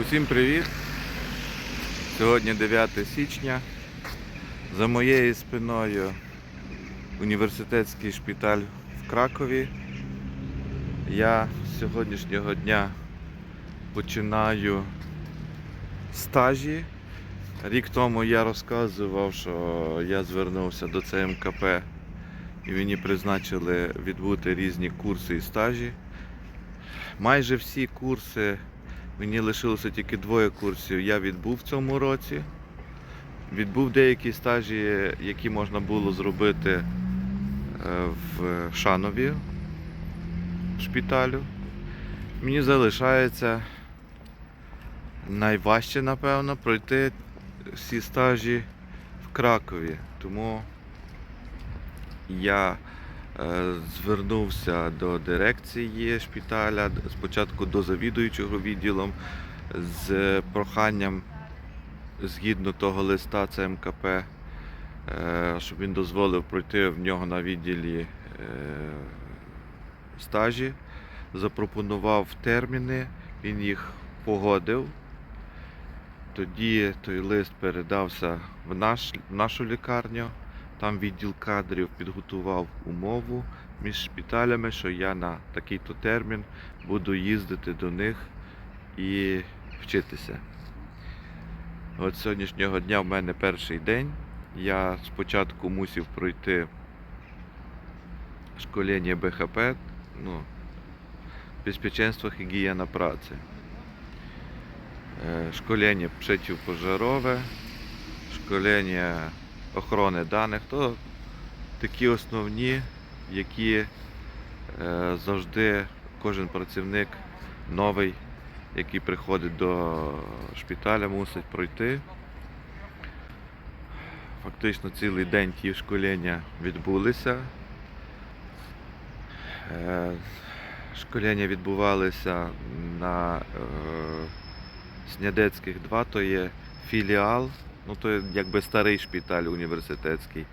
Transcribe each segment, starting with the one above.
Усім привіт! Сьогодні 9 січня. За моєю спиною університетський шпиталь в Кракові. Я з сьогоднішнього дня починаю стажі. Рік тому я розказував, що я звернувся до ЦМКП і мені призначили відбути різні курси і стажі. Майже всі курси Мені лишилося тільки двоє курсів. Я відбув в цьому році. Відбув деякі стажі, які можна було зробити е, в Шанові шпиталю. Мені залишається найважче, напевно, пройти всі стажі в Кракові. Тому я Звернувся до дирекції шпиталя, спочатку до завідуючого відділом з проханням згідно того листа ЦМКП, е, щоб він дозволив пройти в нього на відділі е, стажі. Запропонував терміни, він їх погодив. Тоді той лист передався в, наш, в нашу лікарню. Там відділ кадрів підготував умову між шпиталями, що я на такий-то термін буду їздити до них і вчитися. От сьогоднішнього дня в мене перший день. Я спочатку мусив пройти школення БХП, ну, безпеченство гігієна праці. Е, Школення протипожарове, школення охорони даних, то такі основні, які е, завжди кожен працівник новий, який приходить до шпиталя, мусить пройти. Фактично цілий день ті школення відбулися. Е, Школення відбувалися на е, Снядецьких 2, то є філіал Ну, то якби старий шпиталь університетський.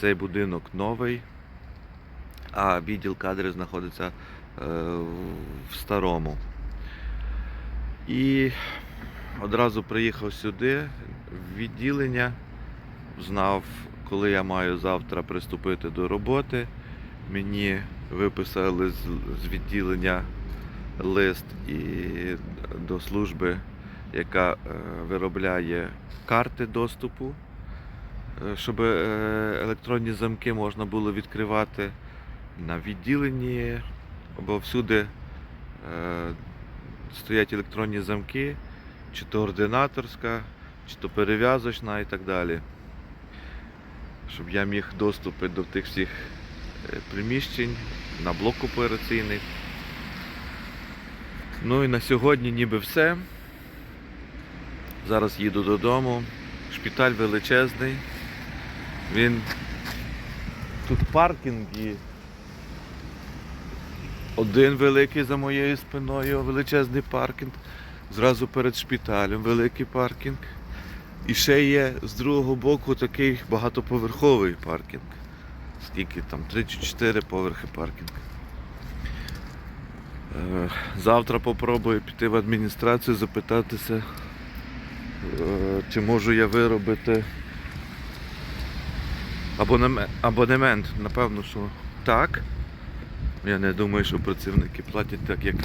Цей будинок новий, а відділ кадрів знаходиться е, в старому. І одразу приїхав сюди, в відділення, знав, коли я маю завтра приступити до роботи. Мені виписали з відділення лист і до служби яка е, виробляє карти доступу, е, щоб е, електронні замки можна було відкривати на відділенні, бо всюди стоять електронні замки, чи то ординаторська, чи то перев'язочна і так далі. Щоб я міг доступи до тих всіх приміщень на блок операційний. Ну і на сьогодні ніби все. Зараз їду додому. Шпиталь величезний. Він тут паркінги. Один великий за моєю спиною, величезний паркінг. Зразу перед шпиталем великий паркінг. І ще є з другого боку такий багатоповерховий паркінг. Скільки там? 3 чи 4 поверхи паркінг. Е, Завтра попробую піти в адміністрацію, запитатися. Е, чи можу я виробити абонемент? Напевно, що так. Я не думаю, що працівники платять так, як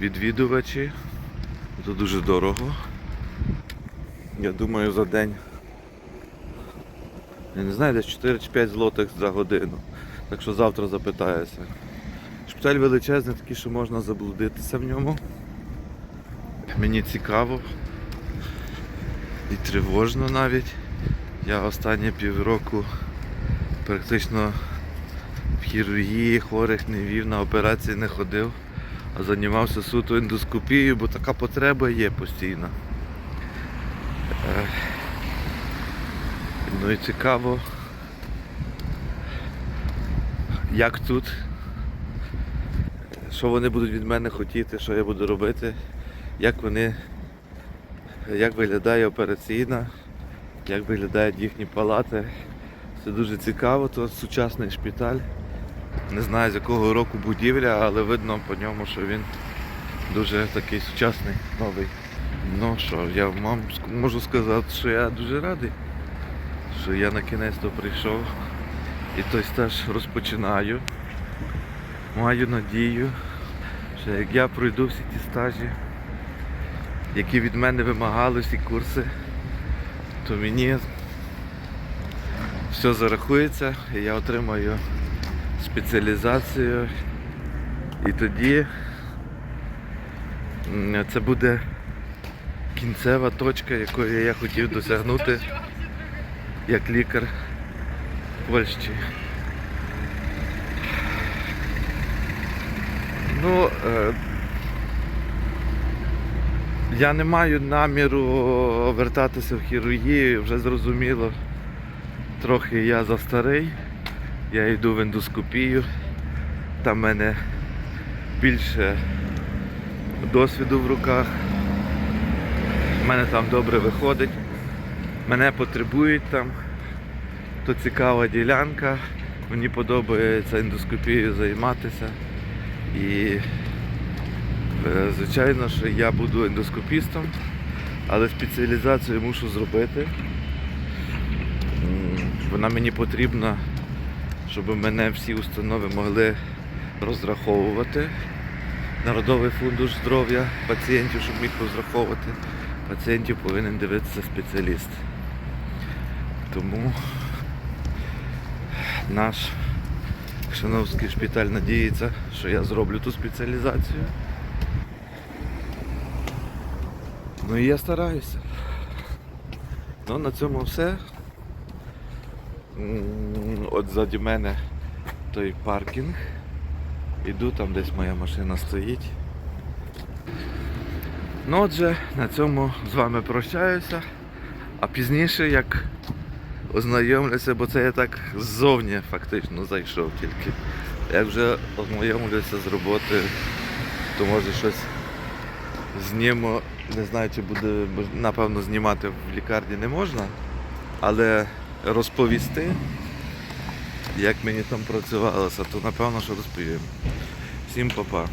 відвідувачі. Це дуже дорого. Я думаю за день. Я не знаю, десь 4 чи 5 злотих за годину. Так що завтра запитаюся. Шпиталь величезний, такий, що можна заблудитися в ньому. Мені цікаво і тривожно навіть. Я останні півроку практично в хірургії хворих не вів, на операції не ходив, а займався суто ендоскопією, бо така потреба є постійно. Е, Ну і цікаво, як тут, що вони будуть від мене хотіти, що я буду робити, як вони як виглядає операційна, як виглядають їхні палати. Це дуже цікаво, то сучасний шпиталь. Не знаю з якого року будівля, але видно по ньому, що він дуже такий сучасний, новий. Ну що, я вам можу сказати, що я дуже радий, що я на кінець то прийшов і той стаж розпочинаю. Маю надію, що як я пройду всі ті стажі, які від мене вимагали всі курси, то мені все зарахується і я отримаю спеціалізацію. І тоді це буде кінцева точка, якої я хотів досягнути як лікар Польщі. Ну, е, я не маю наміру вертатися в хірургію, вже зрозуміло. Трохи я за старий, я йду в ендоскопію, там в мене більше досвіду в руках. У мене там добре виходить. Мене потребують там. То цікава ділянка. Мені подобається ендоскопією займатися. І звичайно, що я буду ендоскопістом, але спеціалізацію мушу зробити. Вона мені потрібна, щоб мене всі установи могли розраховувати. Народовий фондуш здоров'я пацієнтів, щоб міг розраховувати. Пацієнтів повинен дивитися спеціаліст. Тому наш Шановський шпиталь надіється, що я зроблю ту спеціалізацію. Ну і я стараюся. Ну на цьому все. От ззаді мене той паркінг. Іду там десь моя машина стоїть. Ну отже, на цьому з вами прощаюся. А пізніше як ознайомлюся, бо це я так ззовні фактично зайшов тільки. Як вже ознайомлюся з роботою, то може щось зніму. Не знаю, чи буде, напевно, знімати в лікарні не можна, але розповісти, як мені там працювалося, то напевно, що розповім. Всім па-па.